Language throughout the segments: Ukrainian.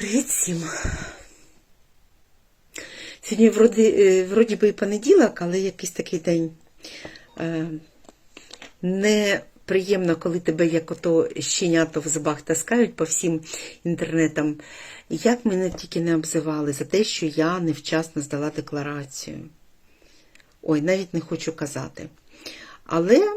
Привіт всім. Сьогодні вроді, е, вроді би і понеділок, але якийсь такий день. Е, Неприємно, коли тебе як ото щенято в зубах таскають по всім інтернетам. Як мене тільки не обзивали за те, що я невчасно здала декларацію. Ой, навіть не хочу казати. Але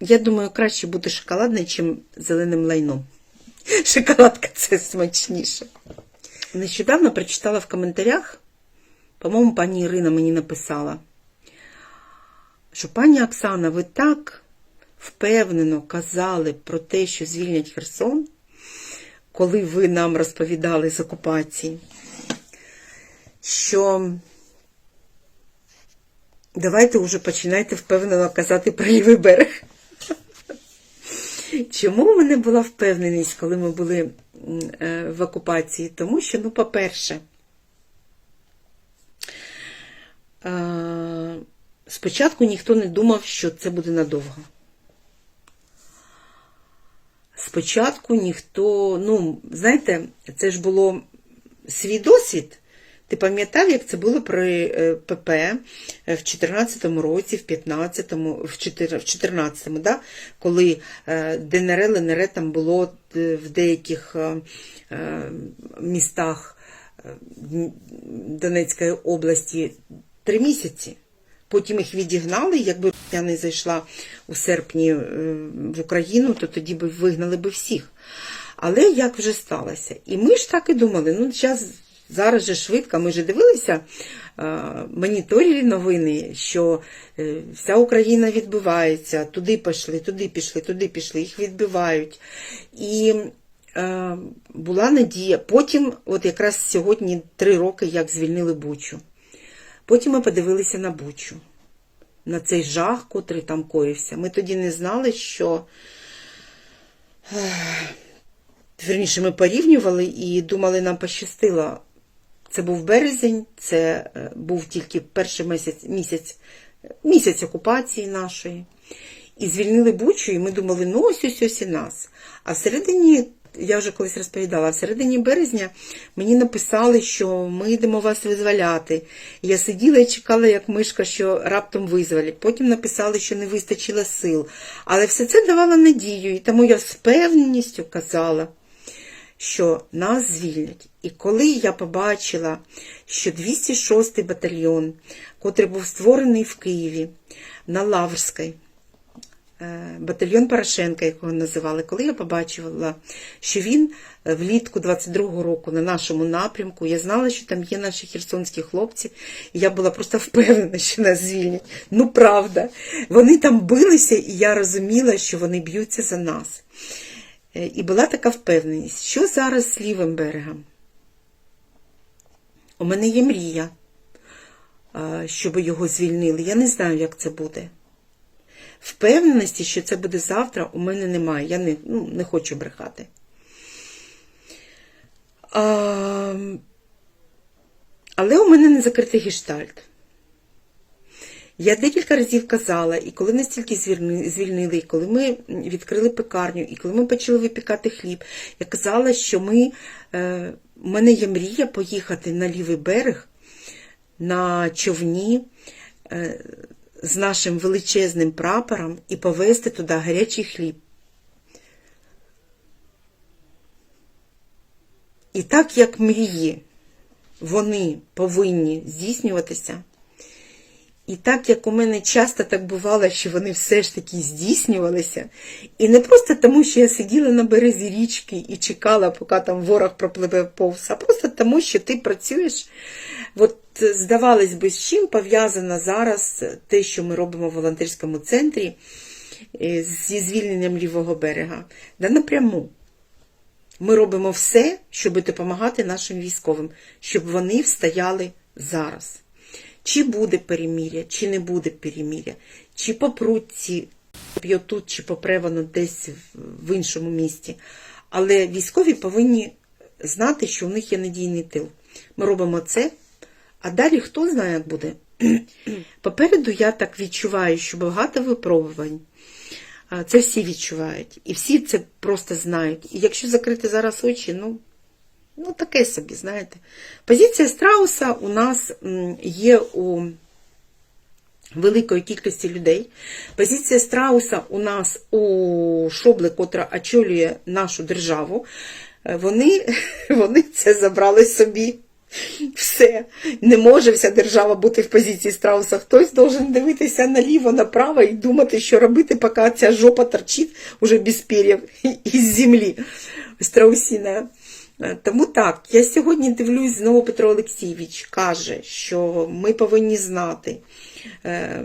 я думаю, краще бути шоколадною, чим зеленим лайном. Шоколадка це смачніше. Нещодавно прочитала в коментарях, по-моєму, пані Ірина мені написала, що пані Оксана, ви так впевнено казали про те, що звільнять Херсон, коли ви нам розповідали з окупації, що давайте вже починайте впевнено казати про лівий берег. Чому в мене була впевненість, коли ми були е, в окупації? Тому що, ну, по-перше, е, спочатку ніхто не думав, що це буде надовго. Спочатку ніхто, ну, знаєте, це ж було свій досвід. Ти пам'ятав, як це було при е, ПП в 14-му році, в 15-му, в 14-му, да? коли е, ДНР, ЛНР там було е, в деяких е, е, містах е, Донецької області три місяці. Потім їх відігнали. Якби я не зайшла у серпні е, в Україну, то тоді б вигнали би всіх. Але як вже сталося? І ми ж так і думали, ну зараз, зараз же швидко, ми ж дивилися, е, моніторили новини, що е, вся Україна відбивається, туди пішли, туди пішли, туди пішли, їх відбивають. І е, була надія. Потім, от якраз сьогодні три роки, як звільнили Бучу. Потім ми подивилися на Бучу, на цей жах, котрий там коївся. Ми тоді не знали, що. ех, Вірніше, ми порівнювали і думали, нам пощастило. Це був березень, це е, був тільки перший місяць, місяць, місяць окупації нашої. І звільнили Бучу, і ми думали, ну ось ось ось і нас. А всередині, я вже колись розповідала, всередині березня мені написали, що ми йдемо вас визволяти. Я сиділа і чекала, як мишка, що раптом визволять. Потім написали, що не вистачило сил. Але все це давало надію, і тому я з впевненістю казала, що нас звільнять. І коли я побачила, що 206-й батальйон, котрий був створений в Києві на Лаврській, е, батальйон Порошенка, якого називали, коли я побачила, що він е, влітку 22-го року на нашому напрямку, я знала, що там є наші херсонські хлопці, і я була просто впевнена, що нас звільнять. Ну, правда, вони там билися, і я розуміла, що вони б'ються за нас. Е, І була така впевненість, що зараз з лівим берегом? У мене є мрія, щоб його звільнили. Я не знаю, як це буде. Впевненості, що це буде завтра, у мене немає. Я не, ну, не хочу брехати. А, але у мене не закритий гештальт. Я декілька разів казала, і коли нас тільки звільнили, і коли ми відкрили пекарню, і коли ми почали випікати хліб, я казала, що ми, е, у мене є мрія поїхати на лівий берег на човні е, з нашим величезним прапором і повезти туди гарячий хліб. І так як мрії, вони повинні здійснюватися. І так як у мене часто так бувало, що вони все ж таки здійснювалися, і не просто тому, що я сиділа на березі річки і чекала, поки там ворог пропливе повз, а просто тому, що ти працюєш. От здавалось би, з чим пов'язано зараз те, що ми робимо в волонтерському центрі е, зі звільненням лівого берега. Да напряму. Ми робимо все, щоб допомагати нашим військовим, щоб вони встояли зараз. Чи буде переміря, чи не буде переміря, чи попруть ці тут, чи попре воно десь в іншому місті. Але військові повинні знати, що у них є надійний тил. Ми робимо це, а далі хто знає, як буде. Попереду я так відчуваю, що багато випробувань. Це всі відчувають. І всі це просто знають. І якщо закрити зараз очі, ну, ну таке собі, знаєте. Позиція страуса у нас є у великої кількості людей. Позиція страуса у нас у Шобли, котра очолює нашу державу. Е, Вони, вони це забрали собі. Все. Не може вся держава бути в позиції страуса. Хтось должен дивитися наліво, направо і думати, що робити, поки ця жопа торчить уже без пер'їв із землі страусіна. Е, Тому так, я сьогодні дивлюсь, знову Петро Олексійович каже, що ми повинні знати. Е,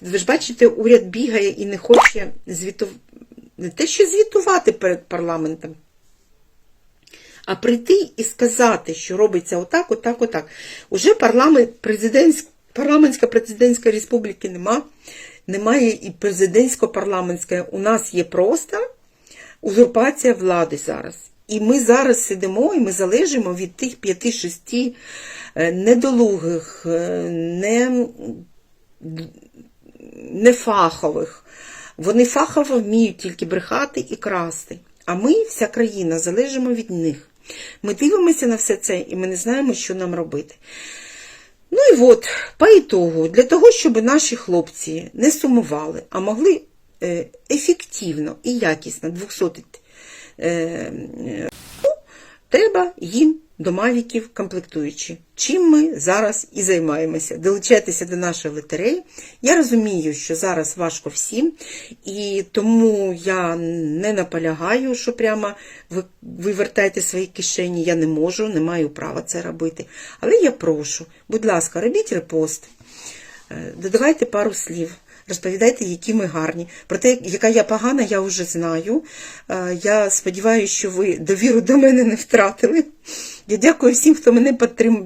Ви ж бачите, уряд бігає і не хоче звітувати, не те, що звітувати перед парламентом, а прийти і сказати, що робиться отак, отак, отак. Уже парламент, президентськ, парламентська президентська республіки нема, немає і президентсько-парламентської. У нас є просто узурпація влади зараз. І ми зараз сидимо і ми залежимо від тих п'яти-шести е, недолугих, е, не, нефахових. Вони фахово вміють тільки брехати і красти. А ми, вся країна, залежимо від них. Ми дивимося на все це і ми не знаємо, що нам робити. Ну і от, по ітогу, для того, щоб наші хлопці не сумували, а могли е, ефективно і якісно 200 е, ну, треба їм до мавіків комплектуючі. Чим ми зараз і займаємося. Долучайтеся до нашої лотереї. Я розумію, що зараз важко всім, і тому я не наполягаю, що прямо ви, ви вертаєте свої кишені. Я не можу, не маю права це робити. Але я прошу, будь ласка, робіть репост, е, додавайте пару слів. Розповідайте, які ми гарні. Про те, яка я погана, я вже знаю. Е, Я сподіваюся, що ви довіру до мене не втратили. Я дякую всім, хто мене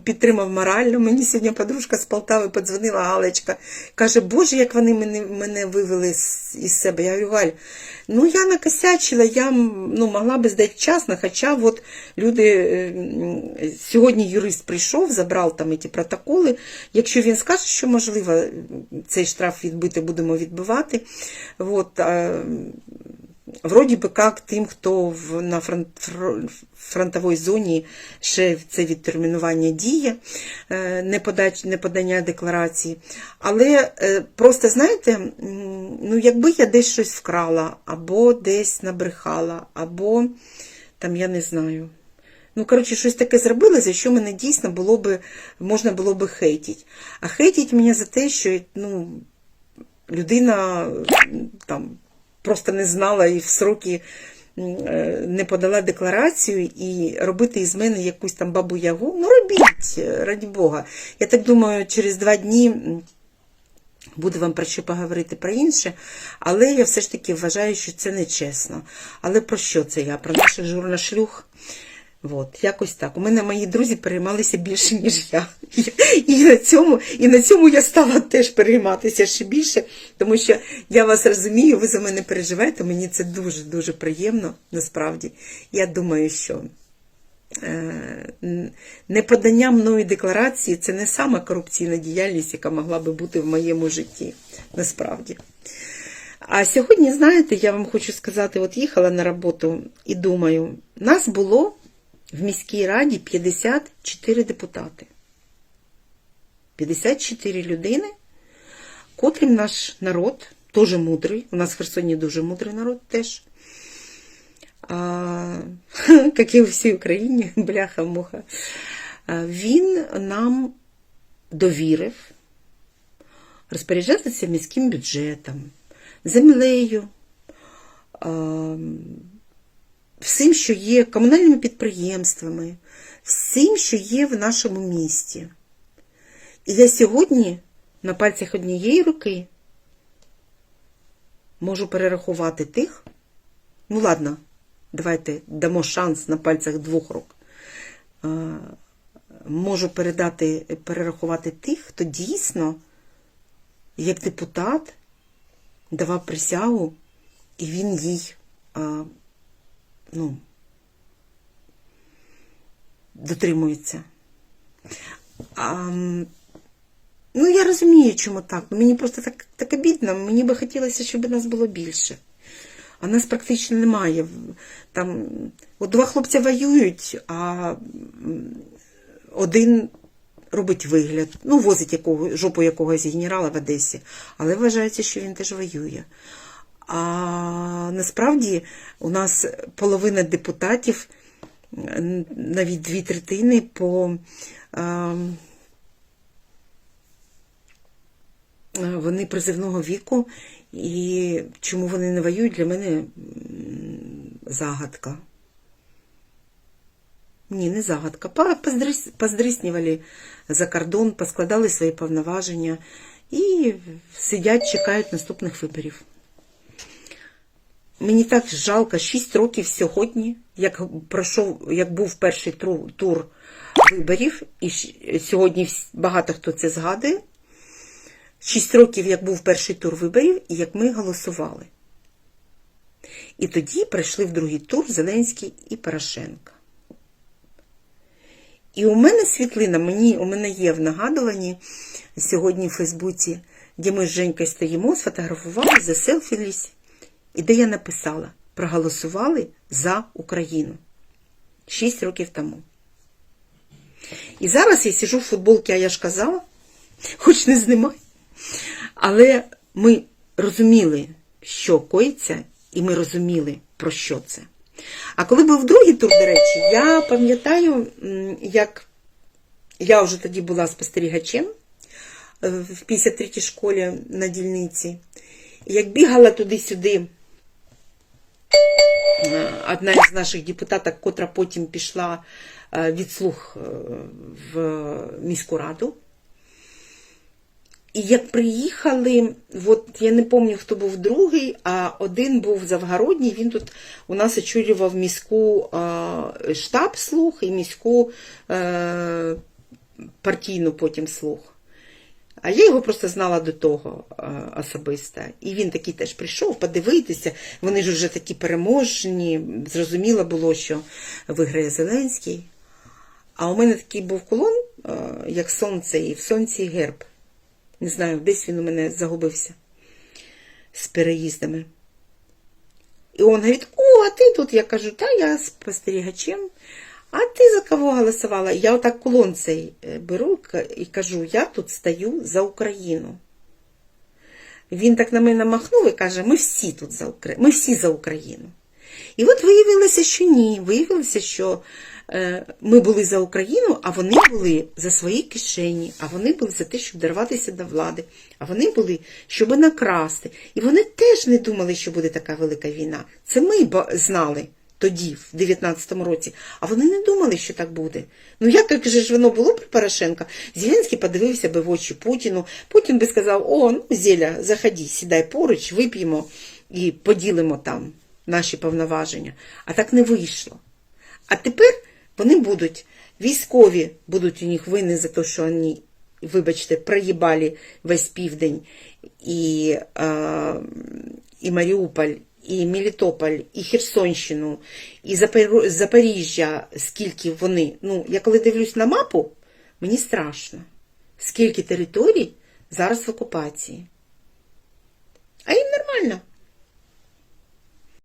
підтримав морально. Мені сьогодні подружка з Полтави подзвонила Галечка. Каже, Боже, як вони мене, мене вивели із себе. Я говорю, Галь, ну я накосячила, я ну, могла би здати вчасно, хоча от люди, е, сьогодні юрист прийшов, забрав там ті протоколи. Якщо він скаже, що можливо, цей штраф відбити, будемо відбивати. От, Вроді би як тим, хто в, на фронт, фронтовій зоні ще це відтермінування діє, е, не, подач, не подання декларації. Але е, просто, знаєте, ну, якби я десь щось вкрала, або десь набрехала, або там я не знаю. Ну, коротше, щось таке зробила, за що мене дійсно було би, можна було би хейтити. А хейтять мене за те, що ну, людина там просто не знала і в сроки е, не подала декларацію і робити із мене якусь там бабу ягу. Ну, робіть, е, раді Бога. Я так думаю, через два дні. Буду вам про що поговорити про інше, але я все ж таки вважаю, що це нечесно. Але про що це я? Про наших журнашлюх? От, якось так. У мене мої друзі переймалися більше, ніж я. І на цьому, і на цьому я стала теж перейматися ще більше, тому що я вас розумію, ви за мене переживаєте, мені це дуже-дуже приємно, насправді. Я думаю, що е, неподання мною декларації це не сама корупційна діяльність, яка могла би бути в моєму житті, насправді. А сьогодні, знаєте, я вам хочу сказати, от їхала на роботу і думаю, нас було в міській раді 54 депутати. 54 людини, котрим наш народ, теж мудрий, у нас в Херсоні дуже мудрий народ теж, а, як і у всій Україні, бляха-муха, він нам довірив розпоряджатися міським бюджетом, землею, всім, що є комунальними підприємствами, всім, що є в нашому місті. І я сьогодні на пальцях однієї руки можу перерахувати тих. Ну, ладно, давайте дамо шанс на пальцях двох рук. Можу передати, перерахувати тих, хто дійсно, як депутат, давав присягу, і він їй ну, дотримується. А, Ну, я розумію, чому так. Ну, Мені просто так, так обідно. Мені би хотілося, щоб нас було більше. А нас практично немає. Там, от два хлопця воюють, а один робить вигляд, ну, возить якого, жопу якогось генерала в Одесі, але вважається, що він теж воює. А насправді у нас половина депутатів, навіть дві третини по. ем, Вони призивного віку, і чому вони не воюють, для мене загадка. Ні, не загадка. По- поздрис- за кордон, поскладали свої повноваження і сидять, чекають наступних виборів. Мені так жалко, 6 років сьогодні, як пройшов, як був перший тур виборів, і сьогодні багато хто це згадує. Шість років, як був перший тур виборів, і як ми голосували. І тоді прийшли в другий тур Зеленський і Порошенко. І у мене світлина, мені, у мене є в нагадуванні сьогодні в Фейсбуці, де ми з Женькою стоїмо, сфотографували, заселфілись, і де я написала: проголосували за Україну. Шість років тому. І зараз я сижу в футболці, а я ж казала, хоч не знімай. Але ми розуміли, що коїться, і ми розуміли, про що це. А коли був другий тур, до речі, я пам'ятаю, як я вже тоді була спостерігачем е, в 53-й школі на дільниці, як бігала туди-сюди одна із наших депутаток, котра потім пішла е, від слуг е, в міську раду. І як приїхали, от я не пам'ятаю, хто був другий, а один був Завгородній, він тут у нас очолював міську штаб слуг і міську е, партійну потім слуг. А я його просто знала до того е, особисто. І він такий теж прийшов подивитися. Вони ж вже такі переможні. Зрозуміло було, що виграє Зеленський. А у мене такий був колон, е, як сонце, і в сонці герб. Не знаю, десь він у мене загубився з переїздами. І він говорить, о, а ти тут? Я кажу, та я спостерігачем. А ти за кого голосувала? Я отак кулон цей е, беру і кажу, я тут стою за Україну. Він так на мене махнув і каже, ми всі тут за Україну, ми всі за Україну. І от виявилося, що ні. Виявилося, що е, ми були за Україну, а вони були за свої кишені, а вони були за те, щоб дорватися до влади, а вони були, щоб накрасти. І вони теж не думали, що буде така велика війна. Це ми знали тоді, в 19-му році, а вони не думали, що так буде. Ну як же ж воно було при Порошенка? Зеленський подивився би в очі Путіну. Путін би сказав: О, ну Зеля, заходи, сідай поруч, вип'ємо і поділимо там наші повноваження. А так не вийшло. А тепер вони будуть, військові будуть у них винні за те, що вони, вибачте, проїбали весь південь і, е, і Маріуполь, і Мелітополь, і Херсонщину, і Запоріжжя, скільки вони. Ну, я коли дивлюсь на мапу, мені страшно, скільки територій зараз в окупації. А їм нормально.